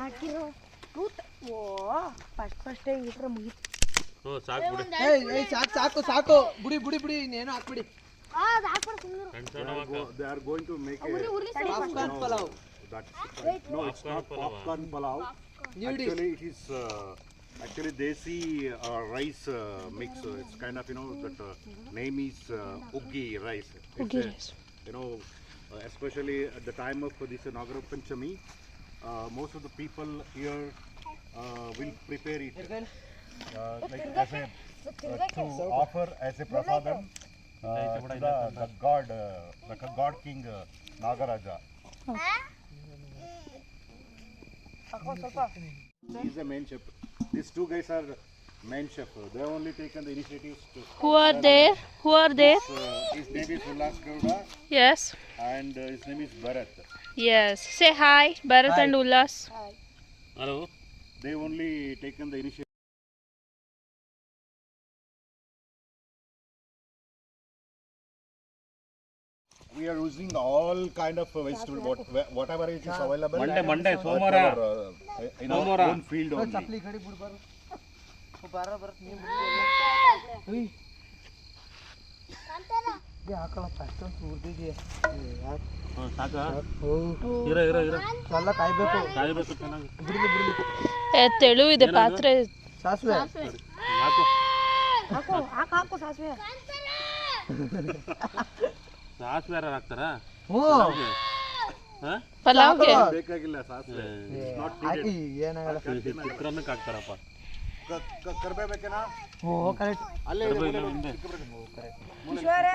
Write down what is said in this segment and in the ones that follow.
ಹಾಕಿರೋ ರೂಟ್ ಓ ಫಸ್ಟ್ ಫಸ್ಟೇ ಇಟ್ರೆ ಮುಗೀತು ಹ್ಞೂ ಸಾಕು ಬಿಡಿ ಏಯ್ ಏಯ್ ಸಾಕು ಸಾಕು ಸಾಕು ಬುಡಿ ಬುಡಿ ಬುಡಿ ಇನ್ನೇನು ಹಾಕ್ಬಿಡಿ ಆ ಅದು ಹಾಕ್ಬಿಡು ಸುಮ್ಮನೆ ಸಣ್ಣ ಸಣ್ಣ ಹಾಕು. They are going to make a ಉರಿ ಉರಿ ಸರಿ popcorn pulao that. No, it's not popcorn palav. ನೀಡಿ Actually, it is uh, actually desi uh, rice uh, mix. Uh, It's kind of you know that uh, name is uh, uggi rice. It's a, You know, uh, especially at the time of this Nagara Panchami, uh, most of the people here uh, will prepare it uh, like as a uh, to offer as a prasadam uh, to the, the god, uh, like a god king uh, Nagaraja. He is the main chef. These two guys are main chef. They have only taken the initiatives to. Who are there? Who are there? Uh, his name is Ullas Gowda Yes. and uh, his name is Bharat. Yes. Say hi, Bharat and Ullas. Hello They only taken the initiative. We are using all kind of uh, vegetable, what, whatever it is available. Monday Monday at ಸೋಮವಾರ our, uh, in our ಸೋಮವಾರ. own field only. ಚಪ್ಲಿ ಕಡೆ ಬಿಡ್ಬಾರು ಬರ ಬರತ್ ನೀವು ಹಾಕಳಪ್ಪ ಅಷ್ಟೊಂದು ಸೂರ್ದಿಗೆ ಹ್ಞೂ ಸಾಕಾ ಓ ಇರ ಇರ ಇರ ಎಲ್ಲ ಕಾಯ್ಬೇಕು ಕಾಯಬೇಕು ಚೆನ್ನಾಗಿ ಬಿಡ್ಲಿ ಬಿಡ್ಲಿ ಏ, ತೆಳು ಇದೆ ಪಾತ್ರೆ ಸಾಸಿವೆ ಯಾಕೋ ಹಾಕು ಹಾಕು ಹಾಕು ಸಾಸಿವೆ ಸಾಸಿವೆ ಯಾರು ಹಾಕ್ತಾರಾ ಹ್ಞೂ ಹಾಂ ಪಲಾವ್ಗೆ ಬೇಕಾಗಿಲ್ಲ ಸಾಸಿವೆ ಹಾಕಿ ಏನಾಗಲ್ಲ ಚಿತ್ರಾನ್ನಕ್ಕೆ ಹಾಕ್ತಾರಪ್ಪ ಕರ್ಬೇಕೇನಾ ಓ ಕರೆಕ್ಟ್ ಅಲ್ಲೇ ಇದೆ ಇಲ್ಲ, ಹಿಂದೆ. ಈಶ್ವರೇ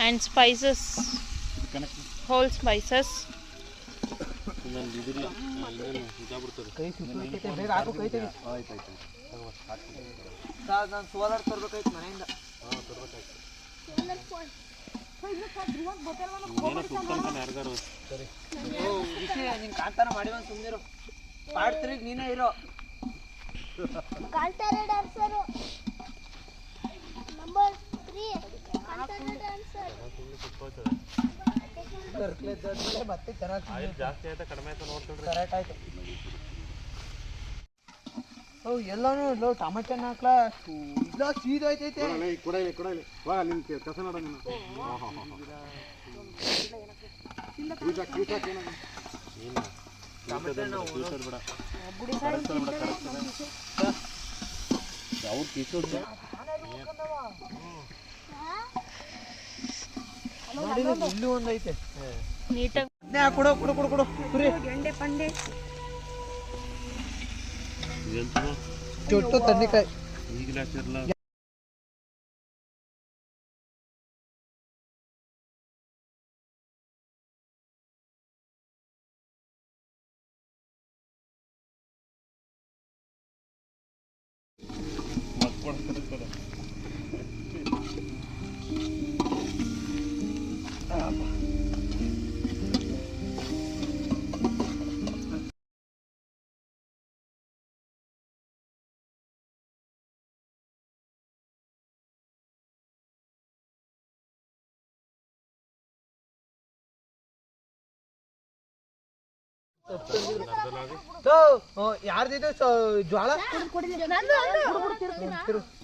and spices whole spices solar ತರ್ಬೇಕಾಯ್ತು ಮನೆಯಿಂದ ನಿನ್ ಕಾಂತಾರ ಮಾಡಿವನ್ ಸುಮ್ಮನಿರು ಪಾಡ್ತಿರಿಗೆ ನೀನೇ ಇರೋ ಕಾಂತಾರ ಡ್ಯಾನ್ಸರು ಮತ್ತೆ ಚೆನ್ನಾಗಿ ಜಾಸ್ತಿ ಆಯ್ತಾ? ಕಡಿಮೆ ಆಯ್ತಾ ನೋಡ್ಕೊಂಡ್ರೆ ಕರೆಕ್ಟ್ ಆಯ್ತು. ಓ ಎಲ್ಲಾನು ಲೋ ಟಮಾಟೆ ಹಾಕ್ಲಾ? ಇಲ್ಲ ಸೀದೈತೈತೆ ಕೊಡಲೆ, ಕೊಡಲೆ, ಕೊಡಲೆ. ವಾ, ಕಸ ನೋಡು ನೀನು. ಅವ್ರು ಇಲ್ಲೂ ಒಂದೈತೆ. ನೀಟಾಗಿ ಕೊಡು ಕೊಡು ಕೊಡು ಕೊಡು. ಕುರಿ. ಗೆಂಡೆ ಪಂಡೆ. ಚೊಟ್ಟು ತಣ್ಣಿಕಾಯಿ ಈಗಲೇ ಹಾಕ್ತಿರಲ್ಲ ಯಾರ್ದಿದೆ? ಜ್ವಾಳ?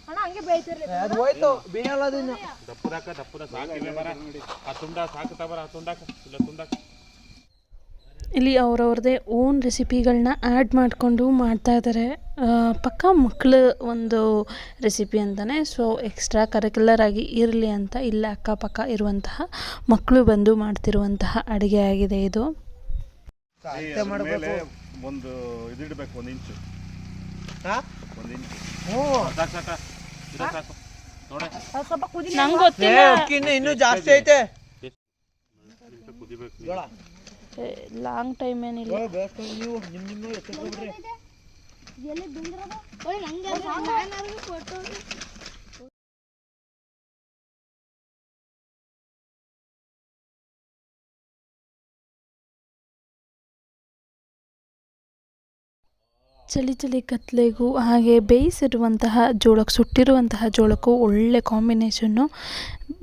ಅಣ್ಣ ಹಂಗೆ ಬೇಯ್ತಿರ್ಲಿ. ಅದು ಹೋಯ್ತು. ಬೇಯಲ್ಲ ಅದನ್ನ ದಪ್ಪದಾಕ. ದಪ್ಪದ ಸಾಕಿವೆ ಮರ. ಆ ತುಂಡ ಸಾಕುತ್ತಾ ಬರ ಆ ತುಂಡಾಕ. ಇಲ್ಲ ತುಂಡಾಕ. ಇಲ್ಲಿ ಅವ್ರವ್ರದೇ ಓನ್ ರೆಸಿಪಿಗಳನ್ನ ಆ್ಯಡ್ ಮಾಡಿಕೊಂಡು ಮಾಡ್ತಾ ಇದ್ದಾರೆ ಪಕ್ಕ ಮಕ್ಕಳು ಒಂದು ರೆಸಿಪಿ ಅಂತಲೇ ಸೊ ಎಕ್ಸ್ಟ್ರಾ ಕರಿಕ್ಯುಲರ್ ಆಗಿ ಇರಲಿ ಅಂತ ಇಲ್ಲೇ ಅಕ್ಕಪಕ್ಕ ಇರುವಂತಹ ಮಕ್ಕಳು ಬಂದು ಮಾಡ್ತಿರುವಂತಹ ಅಡುಗೆ ಆಗಿದೆ ಇದು. ಏ, ಮಾಡಬೇಕು. ಒಂದು ಇದಿಡ್ಬೇಕು ಒಂದು ಇಂಚು. ಹಾ? ಒಂದು ಇಂಚು. ಹ್ಞೂ ಸಾಕು ಸಾಕ ಇದು ಸಾಕು. ನೋಡೆ. ಸ್ವಲ್ಪ ಕುದಿ ನಂಗೆ ಗೊತ್ತಿಲ್ಲ. ಇನ್ನೂ ಜಾಸ್ತಿ ಐತೆ. ಕುದಿಬೇಕು ಜೋಳ. ಲಾಂಗ್ ಟೈಮ್ ಏನಿಲ್ಲ. ನೀವು ನಿಮ್ಮ ನಿಮ್ಮ ಎತ್ತಿರ್ಬಿಡ್ರಿ ಎಲ್ಲಿ ಬಿಂದ್ರದ ಓಯ್ ನಂಗೆ ನಾನು ಚಳಿ ಚಳಿ ಕತ್ಲೆಗೂ ಹಾಗೆ ಬೇಯಿಸಿರುವಂತಹ ಜೋಳಕ್ಕೆ ಸುಟ್ಟಿರುವಂತಹ ಜೋಳಕ್ಕೂ ಒಳ್ಳೆ ಕಾಂಬಿನೇಷನ್ನು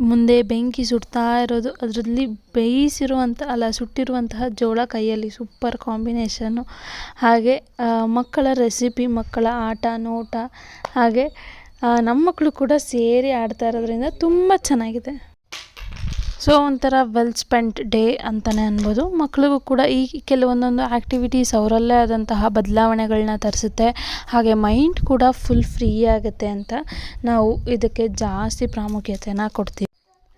ಮುಂದೆ ಬೆಂಕಿ ಸುಡ್ತಾ ಇರೋದು, ಅದರಲ್ಲಿ ಬೇಯಿಸಿರುವಂಥ ಅಲ್ಲ ಸುಟ್ಟಿರುವಂತಹ ಜೋಳ ಕೈಯಲ್ಲಿ ಸೂಪರ್ ಕಾಂಬಿನೇಷನ್ನು ಹಾಗೆ ಮಕ್ಕಳ ರೆಸಿಪಿ ಮಕ್ಕಳ ಆಟ, ನೋಟ, ಹಾಗೆ ನಮ್ಮ ಮಕ್ಕಳು ಕೂಡ ಸೇರಿ ಆಡ್ತಾ ಇರೋದ್ರಿಂದ ತುಂಬ ಚೆನ್ನಾಗಿದೆ. ಸೊ ಒಂಥರ ವೆಲ್ ಸ್ಪೆಂಟ್ ಡೇ ಅಂತಲೇ ಅನ್ಬೋದು. ಮಕ್ಕಳಿಗೂ ಕೂಡ ಈ ಕೆಲವೊಂದೊಂದು ಆ್ಯಕ್ಟಿವಿಟೀಸ್ ಅವರಲ್ಲೇ ಆದಂತಹ ಬದಲಾವಣೆಗಳನ್ನ ತರಿಸುತ್ತೆ. ಹಾಗೆ ಮೈಂಡ್ ಕೂಡ ಫುಲ್ ಫ್ರೀ ಆಗುತ್ತೆ ಅಂತ ನಾವು ಇದಕ್ಕೆ ಜಾಸ್ತಿ ಪ್ರಾಮುಖ್ಯತೆನ ಕೊಡ್ತೀವಿ.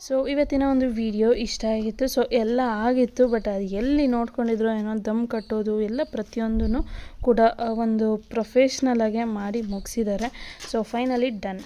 ಸೊ ಇವತ್ತಿನ ಒಂದು ವಿಡಿಯೋ ಇಷ್ಟ ಆಗಿತ್ತು. ಸೊ ಎಲ್ಲ ಆಗಿತ್ತು ಬಟ್ ಅದು ಎಲ್ಲಿ ನೋಡ್ಕೊಂಡಿದ್ರು ಏನೋ ದಮ್ ಕಟ್ಟೋದು, ಎಲ್ಲ ಪ್ರತಿಯೊಂದೂ ಕೂಡ ಒಂದು ಪ್ರೊಫೆಷ್ನಲಾಗೆ ಮಾಡಿ ಮುಗಿಸಿದ್ದಾರೆ. So finally done